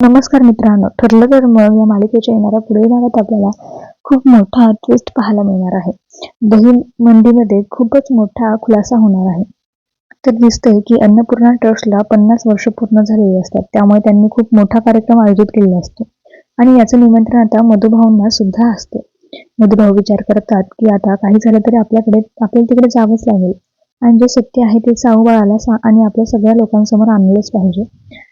नमस्कार मित्रांनो ठरलं तर मग या मालिकेच्या येणाऱ्या पुढील भागात आपल्याला खूप मोठा ट्विस्ट पाहायला मिळणार आहे. दही मंडीमध्ये खूपच मोठा खुलासा होणार आहे. तर दिसतंय की अन्नपूर्णा ट्रस्टला पन्नास वर्ष पूर्ण झालेली असतात त्यामुळे त्यांनी खूप मोठा कार्यक्रम आयोजित केलेला असतो. आणि याचं निमंत्रण आता मधुभाऊंना सुद्धा असते. मधुभाऊ विचार करतात की आता काही झालं तरी आपल्याकडे आपल्याला तिकडे जावंच लागेल. आणि जे सत्य आहे ते साऊ बाळाला सा आणि आपल्या सगळ्या लोकांसमोर आणलंच पाहिजे.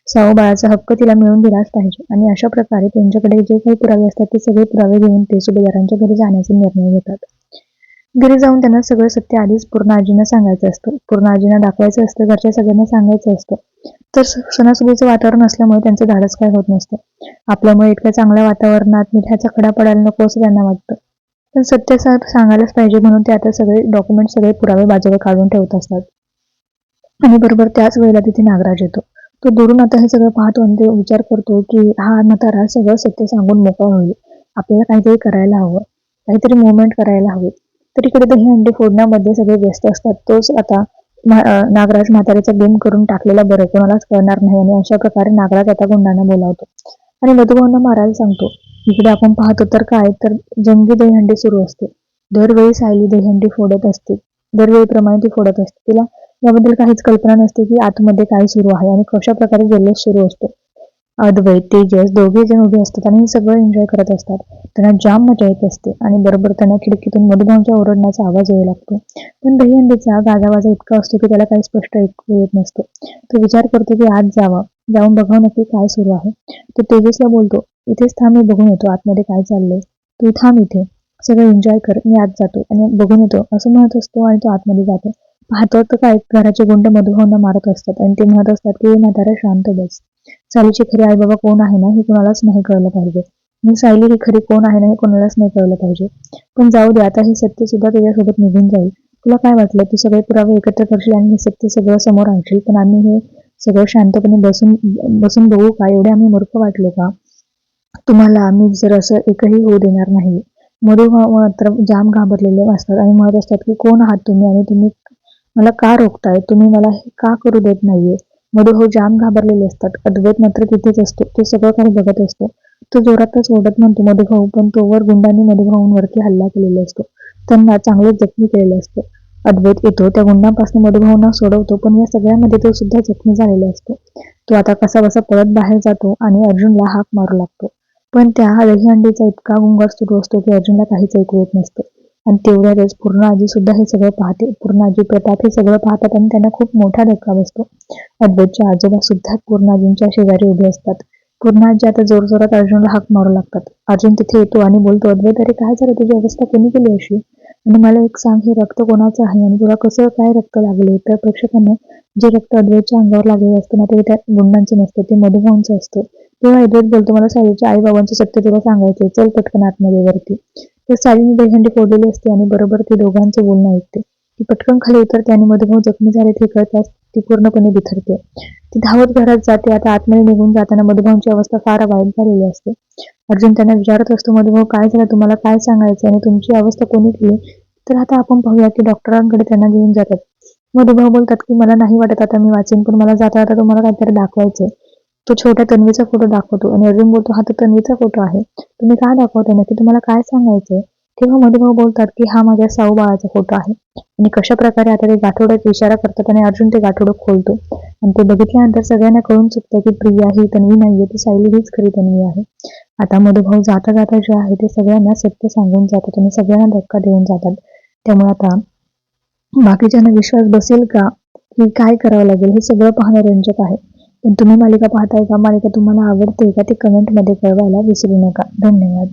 साऊ बाळाचा हक्क तिला मिळून दिलाच पाहिजे. आणि अशा प्रकारे त्यांच्याकडे जे काही पुरावे असतात ते सगळे पुरावे घेऊन ते सुभेदारांच्या घरी जाण्याचा निर्णय घेतात. घरी जाऊन त्यांना सगळं सत्य आधीच पूर्ण आजीनं सांगायचं असतं. पूर्ण आजीनं दाखवायचं असतं घरच्या सगळ्यांना सांगायचं असतं. तर सणासुदीचं वातावरण असल्यामुळे त्यांचं धाडस काय होत नसतं. आपल्यामुळे इतक्या चांगल्या वातावरणात मिठाचा खडा पडायला नको असं त्यांना वाटतं. पण सत्य सांगायलाच पाहिजे म्हणून ते आता सगळे डॉक्युमेंट सगळे पुरावे बाजूला काढून ठेवत असतात. आणि बरोबर त्याच वेळेला तिथे नागराज येतो. तो दुरून आता हे सगळं पाहतो आणि ते म्हणजे विचार करतो की हा म्हातारा सगळं सत्य सांगून मोकळा होईल. आपल्याला काहीतरी करायला हवं. काहीतरी मुवमेंट करायला हवी. तर इकडे दही अंडी फोडण्यामध्ये सगळे व्यस्त असतात. तोच आता नागराज म्हातारीचा गेम करून टाकलेला बरं कोणालाच कळणार नाही. आणि अशा प्रकारे नागराज आता गुंडांना बोलावतो. आणि मधुभावना मारायला सांगतो. इकडे आपण पाहतो तर काय तर जंगी दहीहंडी सुरू असते. दरवेळी सायली दहीहंडी फोडत असते. दरवेळी प्रमाणे ती फोडत असते. तिला याबद्दल काहीच कल्पना नसते की आतमध्ये काय सुरू आहे आणि कशा प्रकारे जल्लोष सुरू असतो. अद्वैत तेजस दोघे जण उभे असतात आणि हे सगळं एन्जॉय करत असतात. त्यांना जाम मजा येत असते आणि बरोबर त्यांना खिडकीतून मधुभावच्या ओरडण्याचा आवाज येऊ लागतो. पण दहीहंडीचा गाजावाजा इतका असतो की त्याला काही स्पष्ट ऐकू येत नसतो. तो विचार करतो की आज जावा. जाऊन बघावं नक्की काय सुरू आहे. तो तेजसला बोलतो इथेच थांब मी बघून येतो. आतमध्ये काय चाललंय. तू थांब इथे. सगळं एन्जॉय कर. मी आत जातो आणि बघून येतो. असं म्हणत असतो आणि तो आतमध्ये जातो. पाहतो तर काय घराचे गुंड मधुभावना मारत असतात आणि ते म्हणत असतात की म्हातारा शांत बस. सालीचे खरे आई बाबा कोण आहे ना हे कोणालाच नाही कळलं पाहिजे. मी सायली ही खरी कोण आहे ना हे कोणालाच नाही कळलं पाहिजे. पण जाऊ दे आता हे सत्य सुद्धा त्याच्यासोबत निघून जाईल. तुला काय वाटलं? तू सगळे पुरावे एकत्र करशील आणि हे सत्य सगळं समोर आणशील. पण आम्ही हे सगळं शांतपणे बसून बसून बघू का? एवढे आम्ही मूर्ख वाटलो का? तुम्हाला आम्ही जर असं एकही होऊ देणार नाही. मधू मात्र जाम घाबरलेले असतात आणि म्हणत असतात की कोण आहात तुम्ही आणि तुम्ही मला का रोखताय? तुम्ही मला हे का करू देत नाहीये? मधुभाऊ हो जाम घाबरलेले असतात. अद्वैत मात्र तिथेच असतो ते सगळं काही बघत असतो. तो जोरातच ओढत म्हणतो मधुभाऊ पण तोवर गुंडांनी मधुभाऊंवरती हल्ला केलेला असतो. त्यांना चांगले जखमी केलेले असतो. अद्वैत येतो त्या गुंडांपासून मधुभाऊंना सोडवतो पण या सगळ्यामध्ये तो सुद्धा जखमी झालेला असतो. तो आता कसा बसा परत बाहेर जातो आणि अर्जुनला हाक मारू लागतो. पण त्या दहीहंडीचा इतका गुंगार सुरू असतो की अर्जुनला काहीच ऐकू येत नसतं. आणि तेवढ्यातच पूर्ण आजी सुद्धा हे सगळं पाहते. पूर्ण आजी प्रताप हे सगळं पाहतात आणि त्यांना खूप मोठा धक्का बसतो. अद्वैतच्या आजोबा सुद्धा पूर्ण आजींच्या शेजारी उभे असतात. पूर्णाजी आता जोर जोरात अर्जुनला हाक मारू लागतात. अर्जुन तिथे येतो आणि बोलतो अद्वैत अरे काय झालं? तुझी अवस्था कोणी केली अशी? आणि मला एक सांग हे रक्त कोणाचं आहे? आणि तुला कसं काय रक्त लागले? तर प्रेक्षकांना जे रक्त अद्वैतच्या अंगावर लागलेलं असतं ना ते त्या गुंडांचं नसतं ते मधुभाऊंचं असतं. तेव्हा अद्वैत बोलतो मला साईच्या आई बाबांचे सत्य तुला सांगायचे चल पटकन आतमध्ये वरती. तर सालीने दहीहंडी फोडलेली असते आणि बरोबर ते दोघांचे बोलणं ऐकते. ती पटकन खाली उतरते आणि मधुभाऊ जखमी झाले ते कळताच ती पूर्णपणे बिथरते. ती धावत घरात जाते. आता आतमध्ये निघून जाताना मधुभाऊंची अवस्था फार वाईट झालेली असते. अर्जुन त्यांना विचारत असतो मधुभाऊ काय झालं? तुम्हाला काय सांगायचं आणि तुमची अवस्था कोणी केली? तर आता आपण पाहूया की डॉक्टरांकडे त्यांना घेऊन जातात. मधुभाऊ बोलतात की मला नाही वाटत आता मी वाचेन पण मला जाता आता तुम्हाला काहीतरी दाखवायचंय. तो छोट्या तन्वीचा फोटो दाखवतो आणि अर्जुन बोलतो हा तर तन्वीचा फोटो आहे. तुम्ही का दाखवताय नक्की? तुम्हाला काय सांगायचंय? तेव्हा मधुभाऊ बोलतात की हा माझ्या साऊ बाळाचा फोटो आहे. आणि कशा प्रकारे आता ते गाठोड्यात इशारा करतात आणि अर्जुन ते गाठोडं खोलतो. आणि ते बघितल्यानंतर सगळ्यांना कळून चुकतं की प्रिया ही तन्वी नाहीये ती सायली हीच खरी तन्वी आहे. आता मधुभाऊ जाता जाता जे आहे ते सगळ्यांना सत्य सांगून जातात आणि सगळ्यांना धक्का देऊन जातात. त्यामुळे आता बाकीच्यांना विश्वास बसेल का? की काय करावं लागेल हे सगळं पाहणं रंजक आहे. पण तुम्ही मालिका पाहताय का? मालिका तुम्हाला आवडते का? ते कमेंटमध्ये कळवायला विसरू नका. धन्यवाद.